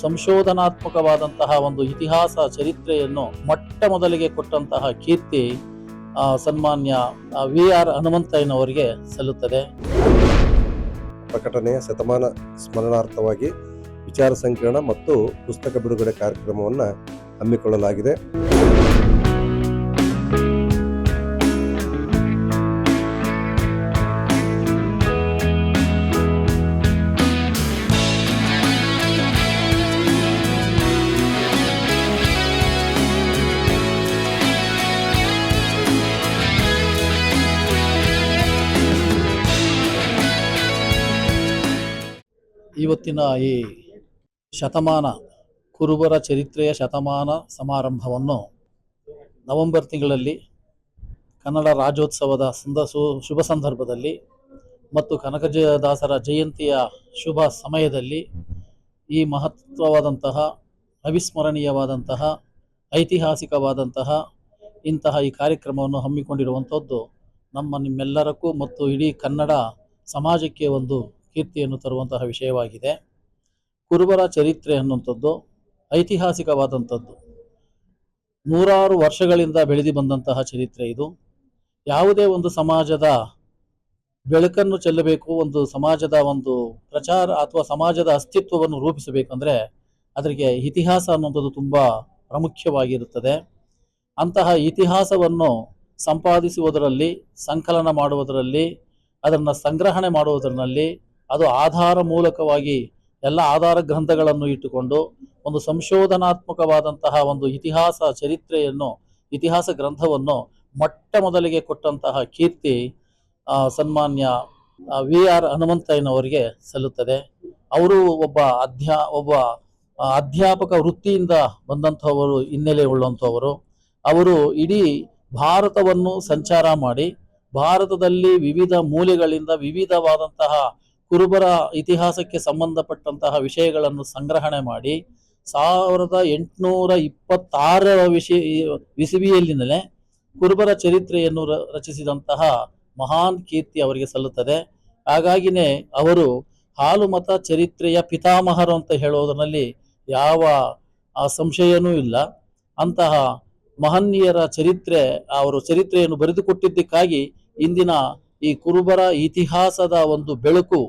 ಸಂಶೋಧನಾತ್ಮಕವಾದಂತಹ ಒಂದು ಇತಿಹಾಸ ಚರಿತ್ರೆಯನ್ನು ಮೊಟ್ಟ ಮೊದಲಿಗೆ ಕೊಟ್ಟಂತಹ ಕೀರ್ತಿ ಸನ್ಮಾನ್ಯ ವಿ ಆರ್ ಹನುಮಂತಯ್ಯನವರಿಗೆ ಸಲ್ಲುತ್ತದೆ. ಪ್ರಕಟಣೆಯ ಶತಮಾನ ಸ್ಮರಣಾರ್ಥವಾಗಿ ವಿಚಾರ ಸಂಕಿರಣ ಮತ್ತು ಪುಸ್ತಕ ಬಿಡುಗಡೆ ಕಾರ್ಯಕ್ರಮವನ್ನು ಹಮ್ಮಿಕೊಳ್ಳಲಾಗಿದೆ. ಇವತ್ತಿನ ಈ ಶತಮಾನ ಕುರುಬರ ಚರಿತ್ರೆಯ ಶತಮಾನ ಸಮಾರಂಭವನ್ನು ನವೆಂಬರ್ ತಿಂಗಳಲ್ಲಿ ಕನ್ನಡ ರಾಜ್ಯೋತ್ಸವದ ಸಂದ ಶುಭ ಸಂದರ್ಭದಲ್ಲಿ ಮತ್ತು ಕನಕದಾಸರ ಜಯಂತಿಯ ಶುಭ ಸಮಯದಲ್ಲಿ ಈ ಮಹತ್ವವಾದಂತಹ, ಅವಿಸ್ಮರಣೀಯವಾದಂತಹ, ಐತಿಹಾಸಿಕವಾದಂತಹ ಇಂತಹ ಈ ಕಾರ್ಯಕ್ರಮವನ್ನು ಹಮ್ಮಿಕೊಂಡಿರುವಂಥದ್ದು ನಮ್ಮ ನಿಮ್ಮೆಲ್ಲರಕ್ಕೂ ಮತ್ತು ಇಡೀ ಕನ್ನಡ ಸಮಾಜಕ್ಕೆ ಒಂದು ಕೀರ್ತಿಯನ್ನು ತರುವಂತಹ ವಿಷಯವಾಗಿದೆ. ಕುರುಬರ ಚರಿತ್ರೆ ಅನ್ನುವಂಥದ್ದು ಐತಿಹಾಸಿಕವಾದಂಥದ್ದು. ನೂರಾರು ವರ್ಷಗಳಿಂದ ಬೆಳೆದು ಬಂದಂತಹ ಚರಿತ್ರೆ ಇದು. ಯಾವುದೇ ಒಂದು ಸಮಾಜದ ಬೆಳಕನ್ನು ಚೆಲ್ಲಬೇಕು, ಒಂದು ಸಮಾಜದ ಒಂದು ಪ್ರಚಾರ ಅಥವಾ ಸಮಾಜದ ಅಸ್ತಿತ್ವವನ್ನು ರೂಪಿಸಬೇಕಂದ್ರೆ ಅದರಿಗೆ ಇತಿಹಾಸ ಅನ್ನುವಂಥದ್ದು ತುಂಬ ಪ್ರಾಮುಖ್ಯವಾಗಿರುತ್ತದೆ. ಅಂತಹ ಇತಿಹಾಸವನ್ನು ಸಂಪಾದಿಸುವುದರಲ್ಲಿ, ಸಂಕಲನ ಮಾಡುವುದರಲ್ಲಿ, ಅದನ್ನು ಸಂಗ್ರಹಣೆ ಮಾಡುವುದರಲ್ಲಿ ಅದು ಆಧಾರ ಮೂಲಕವಾಗಿ ಎಲ್ಲ ಆಧಾರ ಗ್ರಂಥಗಳನ್ನು ಇಟ್ಟುಕೊಂಡು ಒಂದು ಸಂಶೋಧನಾತ್ಮಕವಾದಂತಹ ಒಂದು ಇತಿಹಾಸ ಚರಿತ್ರೆಯನ್ನು, ಇತಿಹಾಸ ಗ್ರಂಥವನ್ನು ಮೊಟ್ಟ ಮೊದಲಿಗೆ ಕೊಟ್ಟಂತಹ ಕೀರ್ತಿ ಸನ್ಮಾನ್ಯ ವಿ ಆರ್ ಹನುಮಂತಯ್ಯನವರಿಗೆ ಸಲ್ಲುತ್ತದೆ. ಅವರು ಒಬ್ಬ ಅಧ್ಯಾ, ಒಬ್ಬ ಅಧ್ಯಾಪಕ ವೃತ್ತಿಯಿಂದ ಬಂದಂಥವರು, ಹಿನ್ನೆಲೆ ಉಳ್ಳಂಥವರು. ಅವರು ಇಡೀ ಭಾರತವನ್ನು ಸಂಚಾರ ಮಾಡಿ, ಭಾರತದಲ್ಲಿ ವಿವಿಧ ಮೂಲೆಗಳಿಂದ ವಿವಿಧವಾದಂತಹ ಕುರುಬರ ಇತಿಹಾಸಕ್ಕೆ ಸಂಬಂಧಪಟ್ಟಂತಹ ವಿಷಯಗಳನ್ನು ಸಂಗ್ರಹಣೆ ಮಾಡಿ ಸಾವಿರದ ಎಂಟುನೂರ ಇಪ್ಪತ್ತಾರರ ವಿಷಯ ವಿಸಿಬಿಯಲ್ಲಿನೇ ಕುರುಬರ ಚರಿತ್ರೆಯನ್ನು ರಚಿಸಿದಂತಹ ಮಹಾನ್ ಕೀರ್ತಿ ಅವರಿಗೆ ಸಲ್ಲುತ್ತದೆ. ಹಾಗಾಗಿನೇ ಅವರು ಹಾಲು ಮತ ಚರಿತ್ರೆಯ ಪಿತಾಮಹರು ಅಂತ ಹೇಳೋದರಲ್ಲಿ ಯಾವ ಸಂಶಯನೂ ಇಲ್ಲ. ಅಂತಹ ಮಹನೀಯರ ಚರಿತ್ರೆ, ಅವರು ಚರಿತ್ರೆಯನ್ನು ಬರೆದುಕೊಟ್ಟಿದ್ದಕ್ಕಾಗಿ ಇಂದಿನ ಈ ಕುರುಬರ ಇತಿಹಾಸದ ಒಂದು ಬೆಳಕು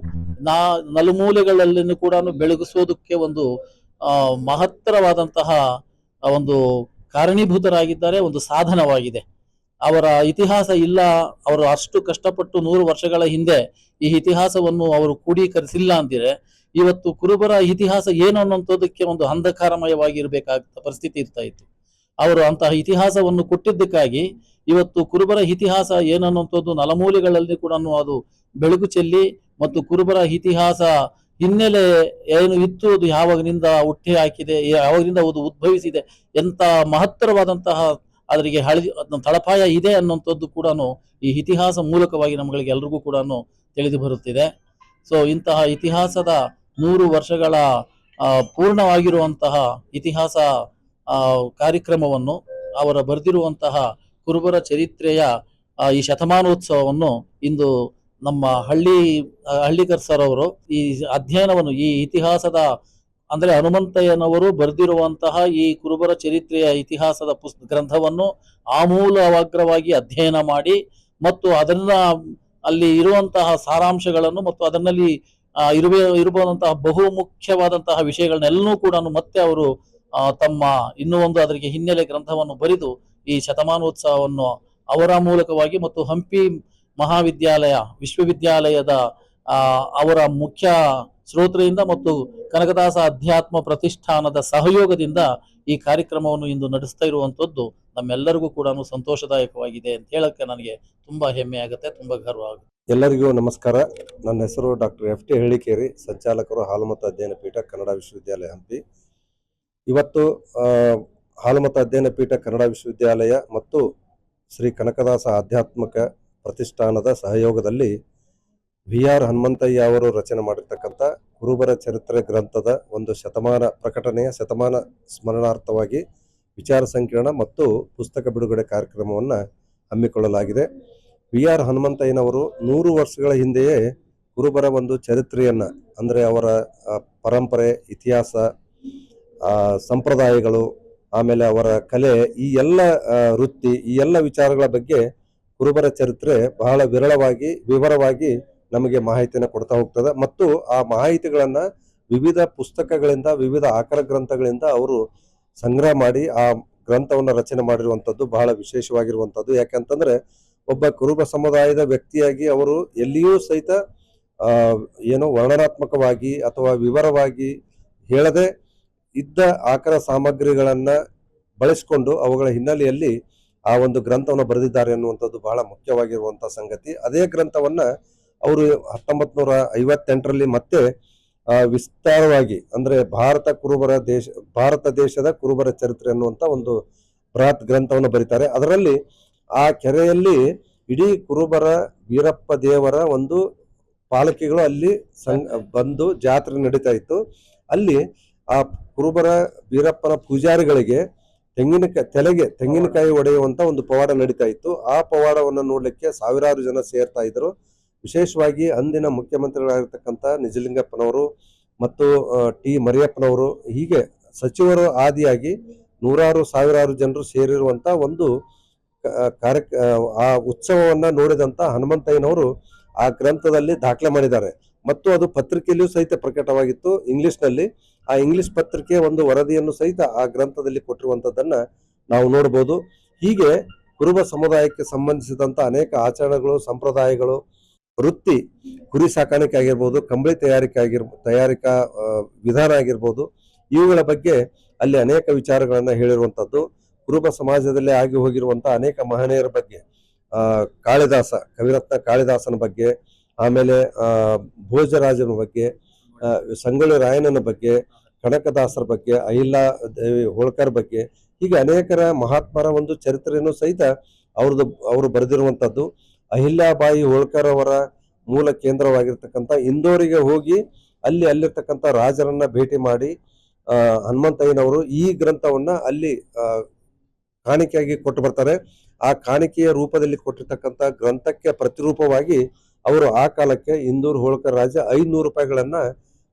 ನಾ ನಲುಮೂಲೆಗಳಲ್ಲಿನೂ ಕೂಡ ಬೆಳಗಿಸೋದಕ್ಕೆ ಒಂದು ಮಹತ್ತರವಾದಂತಹ ಒಂದು ಕಾರಣೀಭೂತರಾಗಿದ್ದಾರೆ, ಒಂದು ಸಾಧನವಾಗಿದೆ. ಅವರ ಇತಿಹಾಸ ಇಲ್ಲ, ಅವರು ಅಷ್ಟು ಕಷ್ಟಪಟ್ಟು ನೂರು ವರ್ಷಗಳ ಹಿಂದೆ ಈ ಇತಿಹಾಸವನ್ನು ಅವರು ಕ್ರೋಢೀಕರಿಸಿಲ್ಲ ಅಂದಿರೆ ಇವತ್ತು ಕುರುಬರ ಇತಿಹಾಸ ಏನು ಅನ್ನುವಂಥದ್ದಕ್ಕೆ ಒಂದು ಅಂಧಕಾರಮಯವಾಗಿರ್ಬೇಕಾದ ಪರಿಸ್ಥಿತಿ ಇರ್ತಾ ಇತ್ತು. ಅವರು ಅಂತಹ ಇತಿಹಾಸವನ್ನು ಕೊಟ್ಟಿದ್ದಕ್ಕಾಗಿ ಇವತ್ತು ಕುರುಬರ ಇತಿಹಾಸ ಏನನ್ನುವಂಥದ್ದು ನಲಮೂಲೆಗಳಲ್ಲಿ ಕೂಡ ಅದು ಬೆಳಕು ಚೆಲ್ಲಿ ಮತ್ತು ಕುರುಬರ ಇತಿಹಾಸ ಹಿನ್ನೆಲೆ ಏನು ಇತ್ತು, ಅದು ಯಾವಾಗಿನಿಂದ ಹುಟ್ಟಿ ಹಾಕಿದೆ, ಯಾವಾಗಿನಿಂದ ಅದು ಉದ್ಭವಿಸಿದೆ ಎಂತ ಮಹತ್ತರವಾದಂತಹ ಅದರಿಗೆ ಹಳಿ ತಳಪಾಯ ಇದೆ ಅನ್ನುವಂಥದ್ದು ಕೂಡ ಈ ಇತಿಹಾಸ ಮೂಲಕವಾಗಿ ನಮಗೆ ಎಲ್ರಿಗೂ ಕೂಡ ತಿಳಿದು ಬರುತ್ತಿದೆ. ಸೊ ಇಂತಹ ಇತಿಹಾಸದ ನೂರು ವರ್ಷಗಳ ಪೂರ್ಣವಾಗಿರುವಂತಹ ಇತಿಹಾಸ ಕಾರ್ಯಕ್ರಮವನ್ನು ಅವರ ಬರೆದಿರುವಂತಹ ಕುರುಬರ ಚರಿತ್ರೆಯ ಈ ಶತಮಾನೋತ್ಸವವನ್ನು ಇಂದು ನಮ್ಮ ಹಳ್ಳಿ ಹಳ್ಳಿಕರ್ ಸರ್ ಅವರು ಈ ಅಧ್ಯಯನವನ್ನು, ಈ ಇತಿಹಾಸದ, ಅಂದರೆ ಹನುಮಂತಯ್ಯನವರು ಬರೆದಿರುವಂತಹ ಈ ಕುರುಬರ ಚರಿತ್ರೆಯ ಇತಿಹಾಸದ ಪುಸ್, ಗ್ರಂಥವನ್ನು ಆಮೂಲವಾಗ್ರವಾಗಿ ಅಧ್ಯಯನ ಮಾಡಿ ಮತ್ತು ಅದನ್ನ ಅಲ್ಲಿ ಇರುವಂತಹ ಸಾರಾಂಶಗಳನ್ನು ಮತ್ತು ಅದರಲ್ಲಿ ಇರುವ ಇರಬಹುದಂತಹ ಬಹು ಮುಖ್ಯವಾದಂತಹ ವಿಷಯಗಳನ್ನೆಲ್ಲೂ ಕೂಡ ಮತ್ತೆ ಅವರು ತಮ್ಮ ಇನ್ನೂ ಒಂದು ಅದರಿಗೆ ಹಿನ್ನೆಲೆ ಗ್ರಂಥವನ್ನು ಬರೆದು ಈ ಶತಮಾನೋತ್ಸವವನ್ನು ಅವರ ಮೂಲಕವಾಗಿ ಮತ್ತು ಹಂಪಿ ಮಹಾವಿದ್ಯಾಲಯ, ವಿಶ್ವವಿದ್ಯಾಲಯದ ಅವರ ಮುಖ್ಯ ಶ್ರೋತ್ರೆಯಿಂದ ಮತ್ತು ಕನಕದಾಸ ಅಧ್ಯಾತ್ಮ ಪ್ರತಿಷ್ಠಾನದ ಸಹಯೋಗದಿಂದ ಈ ಕಾರ್ಯಕ್ರಮವನ್ನು ಇಂದು ನಡೆಸ್ತಾ ಇರುವಂಥದ್ದು ನಮ್ಮೆಲ್ಲರಿಗೂ ಕೂಡ ಸಂತೋಷದಾಯಕವಾಗಿದೆ ಅಂತ ಹೇಳಕ್ಕೆ ನನಗೆ ತುಂಬಾ ಹೆಮ್ಮೆ ಆಗುತ್ತೆ, ತುಂಬಾ ಗರ್ವ ಆಗುತ್ತೆ. ಎಲ್ಲರಿಗೂ ನಮಸ್ಕಾರ. ನನ್ನ ಹೆಸರು ಡಾಕ್ಟರ್ ಎಫ್ ಟಿ ಹೇಳಿಕೇರಿ, ಸಂಚಾಲಕರು ಹಾಲುಮತ ಅಧ್ಯಯನ ಪೀಠ, ಕನ್ನಡ ವಿಶ್ವವಿದ್ಯಾಲಯ ಹಂಪಿ. ಇವತ್ತು ಹಾಲುಮತ ಅಧ್ಯಯನ ಪೀಠ ಕನ್ನಡ ವಿಶ್ವವಿದ್ಯಾಲಯ ಮತ್ತು ಶ್ರೀ ಕನಕದಾಸ ಆಧ್ಯಾತ್ಮಿಕ ಪ್ರತಿಷ್ಠಾನದ ಸಹಯೋಗದಲ್ಲಿ ವಿ ಆರ್ ಹನುಮಂತಯ್ಯ ಅವರು ರಚನೆ ಮಾಡಿರ್ತಕ್ಕಂಥ ಕುರುಬರ ಚರಿತ್ರೆ ಗ್ರಂಥದ ಒಂದು ಶತಮಾನ ಪ್ರಕಟಣೆಯ ಶತಮಾನ ಸ್ಮರಣಾರ್ಥವಾಗಿ ವಿಚಾರ ಸಂಕಿರಣ ಮತ್ತು ಪುಸ್ತಕ ಬಿಡುಗಡೆ ಕಾರ್ಯಕ್ರಮವನ್ನು ಹಮ್ಮಿಕೊಳ್ಳಲಾಗಿದೆ. ವಿ ಆರ್ ಹನುಮಂತಯ್ಯನವರು ನೂರು ವರ್ಷಗಳ ಹಿಂದೆಯೇ ಕುರುಬರ ಒಂದು ಚರಿತ್ರೆಯನ್ನು, ಅಂದರೆ ಅವರ ಪರಂಪರೆ, ಇತಿಹಾಸ ಸಂಪ್ರದಾಯಗಳು ಆಮೇಲೆ ಅವರ ಕಲೆ, ಈ ಎಲ್ಲ ವೃತ್ತಿ, ಈ ಎಲ್ಲ ವಿಚಾರಗಳ ಬಗ್ಗೆ ಕುರುಬರ ಚರಿತ್ರೆ ಬಹಳ ವಿರಳವಾಗಿ, ವಿವರವಾಗಿ ನಮಗೆ ಮಾಹಿತಿಯನ್ನು ಕೊಡ್ತಾ ಹೋಗ್ತದೆ. ಮತ್ತು ಆ ಮಾಹಿತಿಗಳನ್ನ ವಿವಿಧ ಪುಸ್ತಕಗಳಿಂದ, ವಿವಿಧ ಆಕರ ಗ್ರಂಥಗಳಿಂದ ಅವರು ಸಂಗ್ರಹ ಮಾಡಿ, ಆ ಗ್ರಂಥವನ್ನು ರಚನೆ ಮಾಡಿರುವಂಥದ್ದು ಬಹಳ ವಿಶೇಷವಾಗಿರುವಂಥದ್ದು. ಯಾಕಂತಂದ್ರೆ ಒಬ್ಬ ಕುರುಬ ಸಮುದಾಯದ ವ್ಯಕ್ತಿಯಾಗಿ ಅವರು ಎಲ್ಲಿಯೂ ಸಹಿತ ಏನು ವರ್ಣನಾತ್ಮಕವಾಗಿ ಅಥವಾ ವಿವರವಾಗಿ ಹೇಳದೆ ಇದ್ದ ಆಕರ ಸಾಮಗ್ರಿಗಳನ್ನ ಬಳಸಿಕೊಂಡು ಅವುಗಳ ಹಿನ್ನೆಲೆಯಲ್ಲಿ ಆ ಒಂದು ಗ್ರಂಥವನ್ನು ಬರೆದಿದ್ದಾರೆ ಅನ್ನುವಂಥದ್ದು ಬಹಳ ಮುಖ್ಯವಾಗಿರುವಂತಹ ಸಂಗತಿ. ಅದೇ ಗ್ರಂಥವನ್ನ ಅವರು ಹತ್ತೊಂಬತ್ ನೂರ ಐವತ್ತೆಂಟರಲ್ಲಿ ಮತ್ತೆ ವಿಸ್ತಾರವಾಗಿ ಅಂದ್ರೆ ಭಾರತ ಕುರುಬರ ದೇಶ, ಭಾರತ ದೇಶದ ಕುರುಬರ ಚರಿತ್ರೆ ಅನ್ನುವಂತ ಒಂದು ಬೃಹತ್ ಗ್ರಂಥವನ್ನು ಬರೀತಾರೆ. ಅದರಲ್ಲಿ ಆ ಕೆರೆಯಲ್ಲಿ ಇಡೀ ಕುರುಬರ ವೀರಪ್ಪ ದೇವರ ಒಂದು ಪಾಲಕಿಗಳು ಅಲ್ಲಿ ಬಂದು ಜಾತ್ರೆ ನಡೀತಾ ಇತ್ತು. ಅಲ್ಲಿ ಆ ಕುರುಬರ ವೀರಪ್ಪನ ಪೂಜಾರಿಗಳಿಗೆ ತೆಂಗಿನಕಾಯಿ ತಲೆಗೆ ತೆಂಗಿನಕಾಯಿ ಒಡೆಯುವಂತ ಒಂದು ಪವಾಡ ನಡೀತಾ ಇತ್ತು. ಆ ಪವಾಡವನ್ನು ನೋಡ್ಲಿಕ್ಕೆ ಸಾವಿರಾರು ಜನ ಸೇರ್ತಾ ಇದ್ರು. ವಿಶೇಷವಾಗಿ ಅಂದಿನ ಮುಖ್ಯಮಂತ್ರಿಗಳಾಗಿರ್ತಕ್ಕಂಥ ನಿಜಲಿಂಗಪ್ಪನವರು ಮತ್ತು ಟಿ ಮರಿಯಪ್ಪನವರು, ಹೀಗೆ ಸಚಿವರು ಆದಿಯಾಗಿ ನೂರಾರು ಸಾವಿರಾರು ಜನರು ಸೇರಿರುವಂತ ಒಂದು ಕಾರ್ಯ ಆ ಉತ್ಸವವನ್ನ ನೋಡಿದಂತ ಹನುಮಂತಯ್ಯನವರು ಆ ಗ್ರಂಥದಲ್ಲಿ ದಾಖಲೆ ಮಾಡಿದ್ದಾರೆ. ಮತ್ತು ಅದು ಪತ್ರಿಕೆಯಲ್ಲಿಯೂ ಸಹಿತ ಪ್ರಕಟವಾಗಿತ್ತು. ಇಂಗ್ಲಿಷ್ನಲ್ಲಿ ಆ ಇಂಗ್ಲಿಷ್ ಪತ್ರಿಕೆಯ ಒಂದು ವರದಿಯನ್ನು ಸಹಿತ ಆ ಗ್ರಂಥದಲ್ಲಿ ಕೊಟ್ಟಿರುವಂತದ್ದನ್ನ ನಾವು ನೋಡಬಹುದು ಹೀಗೆ ಕುರುಬ ಸಮುದಾಯಕ್ಕೆ ಸಂಬಂಧಿಸಿದಂತ ಅನೇಕ ಆಚರಣೆಗಳು, ಸಂಪ್ರದಾಯಗಳು, ವೃತ್ತಿ, ಕುರಿ ಸಾಕಾಣಿಕೆ ಆಗಿರ್ಬೋದು, ಕಂಬಳಿ ತಯಾರಿಕೆ ಆಗಿರ್, ತಯಾರಿಕಾ ವಿಧಾನ ಆಗಿರ್ಬೋದು, ಇವುಗಳ ಬಗ್ಗೆ ಅಲ್ಲಿ ಅನೇಕ ವಿಚಾರಗಳನ್ನು ಹೇಳಿರುವಂತದ್ದು ಕುರುಬ ಸಮಾಜದಲ್ಲಿ ಆಗಿ ಹೋಗಿರುವಂಥ ಅನೇಕ ಮಹನೀಯರ ಬಗ್ಗೆ ಕಾಳಿದಾಸ, ಕವಿರತ್ನ ಕಾಳಿದಾಸನ ಬಗ್ಗೆ ಆಮೇಲೆ ಭೋಜರಾಜನ ಬಗ್ಗೆ ಸಂಗೊಳ್ಳಿ ರಾಯಣ್ಣನ ಬಗ್ಗೆ, ಕನಕದಾಸರ ಬಗ್ಗೆ ಅಹಿಲ್ಲಾ ದೇವಿ ಹೋಳ್ಕರ್ ಬಗ್ಗೆ, ಹೀಗೆ ಅನೇಕರ ಮಹಾತ್ಮರ ಒಂದು ಚರಿತ್ರೆಯನ್ನು ಸಹಿತ ಅವ್ರದ್ದು, ಅವರು ಬರೆದಿರುವಂಥದ್ದು. ಅಹಿಲ್ಲಾಬಾಯಿ ಹೋಳ್ಕರ್ ಅವರ ಮೂಲ ಕೇಂದ್ರವಾಗಿರ್ತಕ್ಕಂಥ ಇಂದೋರಿಗೆ ಹೋಗಿ ಅಲ್ಲಿ ಅಲ್ಲಿರ್ತಕ್ಕಂಥ ರಾಜರನ್ನ ಭೇಟಿ ಮಾಡಿ ಹನುಮಂತಯ್ಯನವರು ಈ ಗ್ರಂಥವನ್ನ ಅಲ್ಲಿ ಕಾಣಿಕೆಯಾಗಿ ಕೊಟ್ಟು ಬರ್ತಾರೆ. ಆ ಕಾಣಿಕೆಯ ರೂಪದಲ್ಲಿ ಕೊಟ್ಟಿರ್ತಕ್ಕಂಥ ಗ್ರಂಥಕ್ಕೆ ಪ್ರತಿರೂಪವಾಗಿ ಅವರು ಆ ಕಾಲಕ್ಕೆ ಇಂದೂರು ಹೋಳ್ಕರ್ ರಾಜ ಐನೂರು ರೂಪಾಯಿಗಳನ್ನ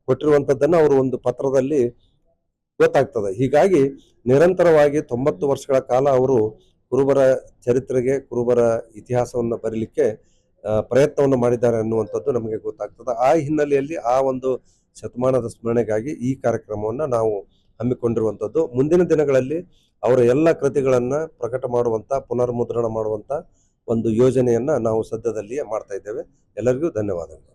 ಕೊಟ್ಟಿರುವಂಥದ್ದನ್ನು ಅವರು ಒಂದು ಪತ್ರದಲ್ಲಿ ಗೊತ್ತಾಗ್ತದೆ. ಹೀಗಾಗಿ ನಿರಂತರವಾಗಿ ತೊಂಬತ್ತು ವರ್ಷಗಳ ಕಾಲ ಅವರು ಕುರುಬರ ಚರಿತ್ರೆಗೆ, ಕುರುಬರ ಇತಿಹಾಸವನ್ನು ಬರೀಲಿಕ್ಕೆ ಪ್ರಯತ್ನವನ್ನು ಮಾಡಿದ್ದಾರೆ ಅನ್ನುವಂಥದ್ದು ನಮಗೆ ಗೊತ್ತಾಗ್ತದೆ. ಆ ಹಿನ್ನೆಲೆಯಲ್ಲಿ ಆ ಒಂದು ಶತಮಾನದ ಸ್ಮರಣೆಗಾಗಿ ಈ ಕಾರ್ಯಕ್ರಮವನ್ನು ನಾವು ಹಮ್ಮಿಕೊಂಡಿರುವಂಥದ್ದು. ಮುಂದಿನ ದಿನಗಳಲ್ಲಿ ಅವರ ಎಲ್ಲ ಕೃತಿಗಳನ್ನು ಪ್ರಕಟ ಮಾಡುವಂಥ ಪುನರ್ಮುದ್ರಣ ಮಾಡುವಂತ ಒಂದು ಯೋಜನೆಯನ್ನ ನಾವು ಸದ್ಯದಲ್ಲಿಯೇ ಮಾಡ್ತಾ ಇದ್ದೇವೆ. ಎಲ್ಲರಿಗೂ ಧನ್ಯವಾದಗಳು.